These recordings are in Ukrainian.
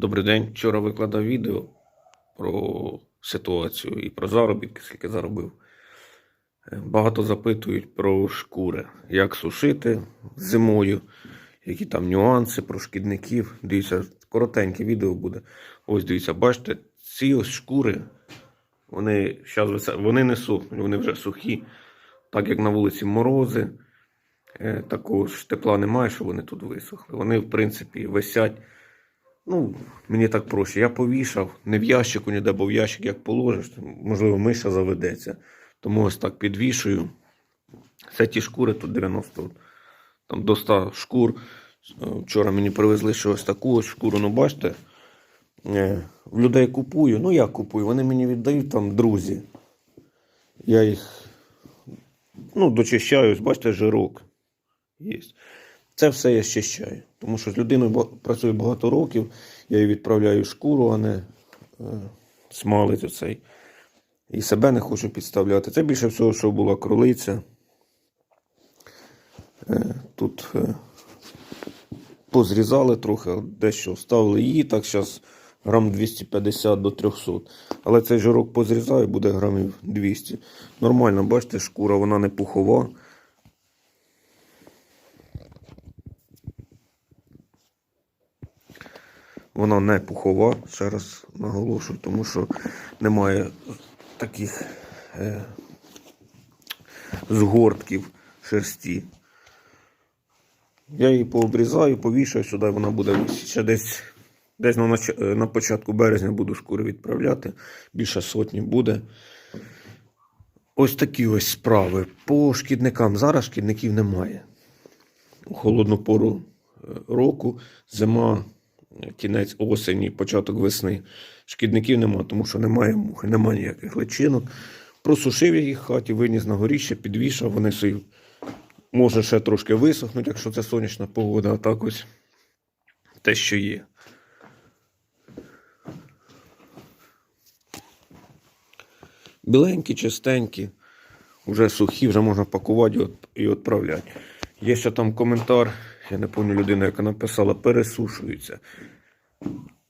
Добрий день. Вчора викладав відео про ситуацію і про заробітки, скільки заробив. Е, Багато запитують про шкури, як сушити зимою, які там нюанси про шкідників. Дивіться, коротеньке відео буде. Ось дивіться, бачите, ці ось шкури, вони, щас, вони не сухнуть, вони вже сухі. Так як на вулиці морози, е, такого ж тепла немає, що вони тут висохли. Вони, в принципі, висять. Ну, мені так проще. Я повішав, не в ящику ніде, бо в ящик як положиш, можливо, миша заведеться. Тому ось так підвішую. Це ті шкури тут 90, там до 100 шкур. Е, Вчора мені привезли ще ось таку ось шкуру. Ну, бачите, е, в людей купую. Ну, я купую, вони мені віддають там друзі. Я їх ну, дочищаю, бачите, жирок є. Це все я щищаю. Тому що з людиною працюю багато років, я їй відправляю шкуру, а не е, смалець оцей. І себе не хочу підставляти. Це більше всього, що була кролиця. Е, тут е, позрізали трохи, дещо вставили її, так зараз грам 250 до 300. Але цей жирок позрізаю, буде грамів 200. Нормально, бачите, шкура, вона не пухова. Вона не пухова, ще раз наголошую, тому що немає таких е, згортків шерсті. Я її пообрізаю, повішаю сюди, вона буде ще десь, десь на, е, на початку березня буду шкури відправляти. Більше сотні буде. Ось такі ось справи. По шкідникам. Зараз шкідників немає. У холодну пору е, року, зима, кінець осені, початок весни. Шкідників немає, тому що немає мухи, немає ніяких личинок. Просушив я їх в хаті, виніс на горіще, підвішав, вони собі може ще трошки висохнуть, якщо це сонячна погода, а так ось те, що є. Біленькі, чистенькі, вже сухі, вже можна пакувати і відправляти. Є ще там коментар, я не пам'ятаю людина, яка написала, пересушуються.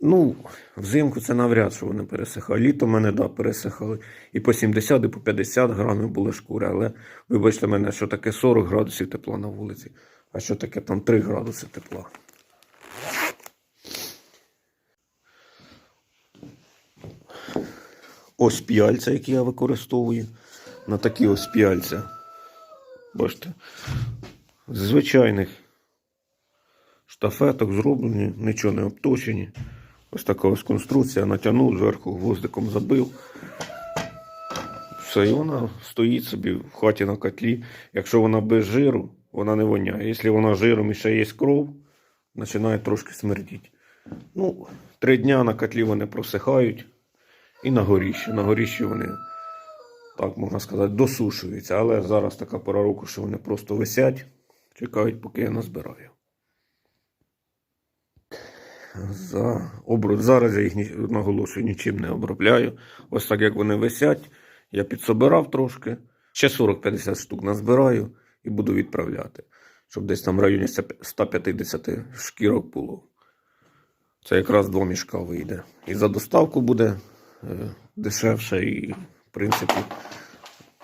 Ну, взимку це навряд, що вони пересихали. Літо мене, да, пересихали. І по 70, і по 50 грамів були шкури. Але вибачте мене, що таке 40 градусів тепла на вулиці, а що таке там 3 градуси тепла. Ось п'яльця, які я використовую. На такі ось п'яльця. Бачите, з звичайних штафеток зроблені, нічого не обточені. Ось така ось конструкція, натягнув, зверху гвоздиком забив. Все, і вона стоїть собі в хаті на котлі. Якщо вона без жиру, вона не воняє. Якщо вона жиром і ще є кров, починає трошки смердіти. Ну, три дня на котлі вони просихають і на горіщі. На горіщі вони, так можна сказати, досушуються. Але зараз така пора року, що вони просто висять, чекають, поки я назбираю. За обру... Зараз я їх наголошую, нічим не обробляю. Ось так як вони висять, я підсобирав трошки. Ще 40-50 штук назбираю і буду відправляти. Щоб десь там в районі 150 шкірок було. Це якраз два мішка вийде. І за доставку буде е, дешевше, і, в принципі,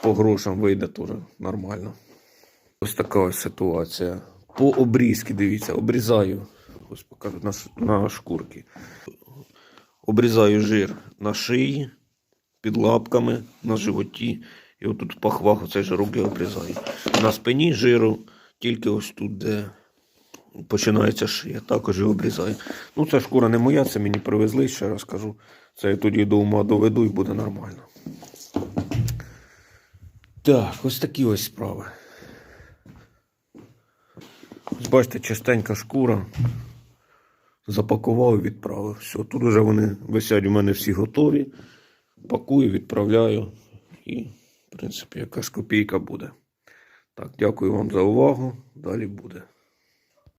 по грошам вийде теж нормально. Ось така ось ситуація. По обрізки, дивіться, обрізаю. Ось покажу на, на шкурки. Обрізаю жир на шиї, під лапками, на животі. І отут в пахвах оцей жирок я обрізаю. На спині жиру, тільки ось тут, де починається шия, також і обрізаю. Ну, це шкура не моя, це мені привезли, ще раз кажу. Це я тоді до ума доведу і буде нормально. Так, ось такі ось справи. Ось бачите, чистенька шкура. Запакував і відправив. Все, тут вже вони висять у мене всі готові. Пакую, відправляю. І, в принципі, якась копійка буде. Так, дякую вам за увагу. Далі буде.